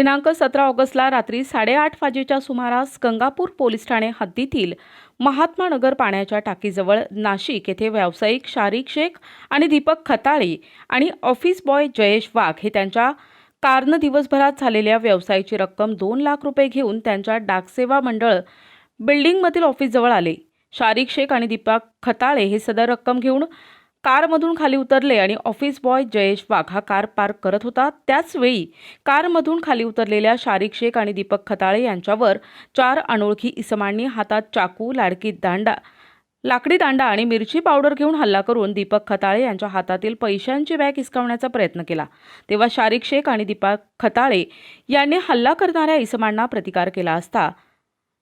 दिनांक सतरा ऑगस्टला रात्री साडेआठ वाजेच्या सुमारास गंगापूर पोलीस ठाणे हद्दीतील महात्मा नगर पाण्याच्या टाकीजवळ नाशिक येथे व्यावसायिक शारिक शेख आणि दीपक खताळे आणि ऑफिस बॉय जयेश वाघ हे त्यांच्या कारनं दिवसभरात झालेल्या व्यवसायाची रक्कम दोन लाख रुपये घेऊन त्यांच्या डाकसेवा मंडळ बिल्डिंगमधील ऑफिसजवळ आले. शारिक शेख आणि दीपक खताळे हे सदर रक्कम घेऊन कारमधून खाली उतरले आणि ऑफिस बॉय जयेश वाघ हा कार पार्क करत होता. त्याचवेळी कारमधून खाली उतरलेल्या शारिक शेख आणि दीपक खताळे यांच्यावर चार अनोळखी इसमांनी हातात चाकू लाडकी दांडा लाकडी दांडा आणि मिरची पावडर घेऊन हल्ला करून दीपक खताळे यांच्या हातातील पैशांची बॅग हिसकावण्याचा प्रयत्न केला. तेव्हा शारिक शेख आणि दीपक खताळे यांनी हल्ला करणाऱ्या इसमांना प्रतिकार केला असता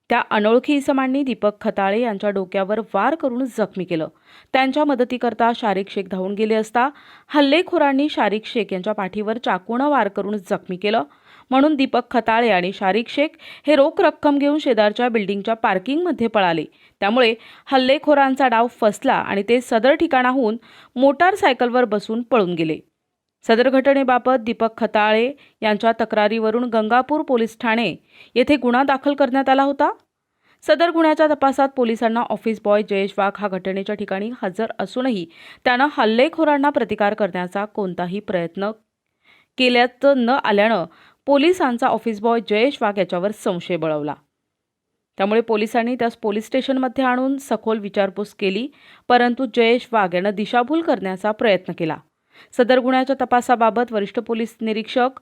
त्या अनोळखी इसमांनी दीपक खताळे यांच्या डोक्यावर वार करून जखमी केलं. त्यांच्या मदतीकरता शारिक शेख धावून गेले असता हल्लेखोरांनी शारिक शेख यांच्या पाठीवर चाकूनं वार करून जखमी केलं. म्हणून दीपक खताळे आणि शारिक शेख हे रोख रक्कम घेऊन शेजारच्या बिल्डिंगच्या पार्किंगमध्ये पळाले. त्यामुळे हल्लेखोरांचा डाव फसला आणि ते सदर ठिकाणाहून मोटारसायकलवर बसून पळून गेले. सदर घटनेबाबत दीपक खताळे यांच्या तक्रारीवरून गंगापूर पोलीस ठाणे येथे गुन्हा दाखल करण्यात आला होता. सदर गुन्ह्याच्या तपासात पोलिसांना ऑफिस बॉय जयेश वाघ हा घटनेच्या ठिकाणी हजर असूनही त्यानं हल्लेखोरांना प्रतिकार करण्याचा कोणताही प्रयत्न केल्याचं न आल्यानं पोलिसांचा ऑफिस बॉय जयेश वाघ याच्यावर संशय बळवला. त्यामुळे पोलिसांनी त्यास पोलीस स्टेशनमध्ये आणून सखोल विचारपूस केली परंतु जयेश वाघ यानं दिशाभूल करण्याचा प्रयत्न केला. सदर गुन्ह्याच्या तपासाबाबत वरिष्ठ पोलीस निरीक्षक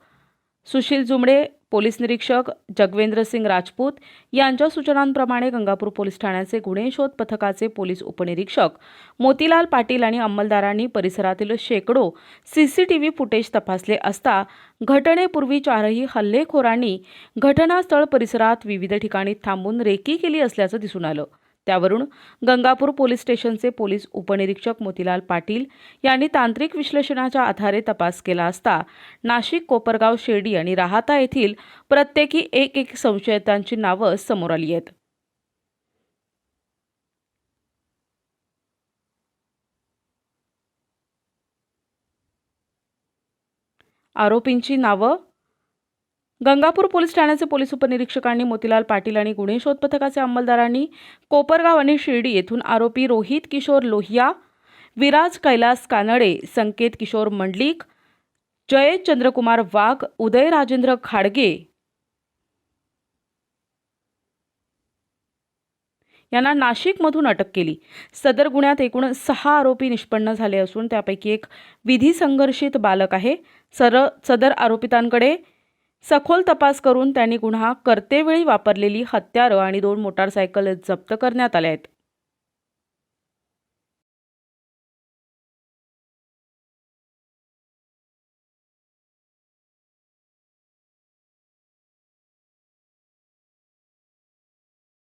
सुशील जुमडे पोलीस निरीक्षक जगवेंद्र सिंग राजपूत यांच्या सूचनांप्रमाणे गंगापूर पोलीस ठाण्याचे गुन्हे शोध पथकाचे पोलीस उपनिरीक्षक मोतीलाल पाटील आणि अंमलदारांनी परिसरातील शेकडो सीसीटीव्ही फुटेज तपासले असता घटनेपूर्वी चारही हल्लेखोरांनी घटनास्थळ परिसरात विविध ठिकाणी थांबून रेकी केली असल्याचं दिसून आलं. त्यावरून गंगापूर पोलीस स्टेशनचे पोलीस उपनिरीक्षक मोतीलाल पाटील यांनी तांत्रिक विश्लेषणाच्या आधारे तपास केला असता नाशिक कोपरगाव शिर्डी आणि राहाता येथील प्रत्येकी एक एक संशयितांची नावं समोर आली आहेत. आरोपींची नावं गंगापूर पोलीस ठाण्याचे पोलीस उपनिरीक्षकांनी मोतीलाल पाटील आणि गुन्हे शोध पथकाचे अंमलदारांनी कोपरगाव आणि शिर्डी येथून आरोपी रोहित किशोर लोहिया विराज कैलास कानडे संकेत किशोर मंडलिक जयेश चंद्रकुमार वाघ उदय राजेंद्र खाडगे यांना नाशिकमधून अटक केली. सदर गुन्ह्यात एकूण सहा आरोपी निष्पन्न झाले असून त्यापैकी एक विधी संघर्षित बालक आहे. सर सदर आरोपितांकडे सखोल तपास करून त्यांनी गुन्हा करतेवेळी वापरलेली हत्यारं आणि दोन मोटारसायकल जप्त करण्यात आल्या आहेत.